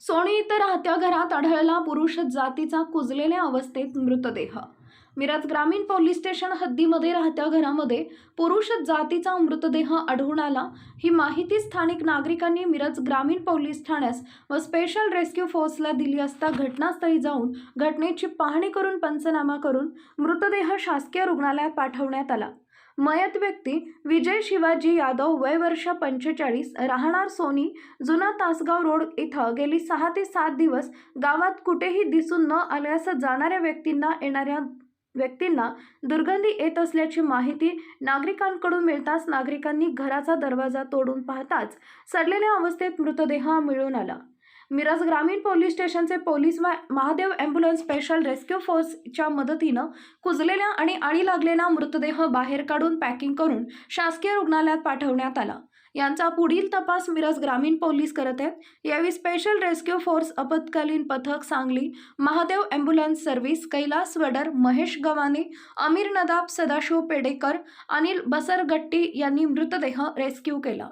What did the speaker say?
Sony इतर राहत्या घरात आढळला पुरुष जातीचा कुजलेल्या अवस्थेत मृतदेह. मिरज ग्रामीण पोलीस स्टेशन हद्दीमध्ये राहत्या घरामध्ये पुरुष जातीचा मृतदेह आढळून आला. ही माहिती स्थानिक नागरिकांनी मिरज ग्रामीण पोलीस ठाण्यास व स्पेशल रेस्क्यू फोर्सला दिली असता घटनास्थळी जाऊन घटनेची पाहणी करून पंचनामा करून मृतदेह शासकीय रुग्णालयात पाठवण्यात आला. मयत व्यक्ती विजय शिवाजी यादव वय वर्ष पंचेचाळीस राहणार सोनी जुना तासगाव रोड इथं गेली सहा ते सात दिवस गावात कुठेही दिसून न आल्यास जाणाऱ्या व्यक्तींना येणाऱ्या व्यक्तींना दुर्गंधी येत असल्याची माहिती नागरिकांकडून मिळताच नागरिकांनी घराचा दरवाजा तोडून पाहताच सडलेल्या अवस्थेत मृतदेह मिळून आला. मिरज ग्रामीण पोलीस स्टेशनचे police Mahadev ambulance special rescue फोर्सच्या मदतीनं कुजलेल्या आणि आळी लागलेला मृतदेह बाहेर काढून पॅकिंग करून शासकीय रुग्णालयात पाठवण्यात आला. यांचा पुढील तपास मिरज ग्रामीण पोलीस करत आहेत. यावेळी स्पेशल रेस्क्यू फोर्स आपत्कालीन पथक सांगली महादेव ॲम्ब्युलन्स सर्व्हिस कैलास वडर महेश गवाने अमीर नदाब सदाशिव पेडेकर अनिल बसरगट्टी यांनी मृतदेह रेस्क्यू केला.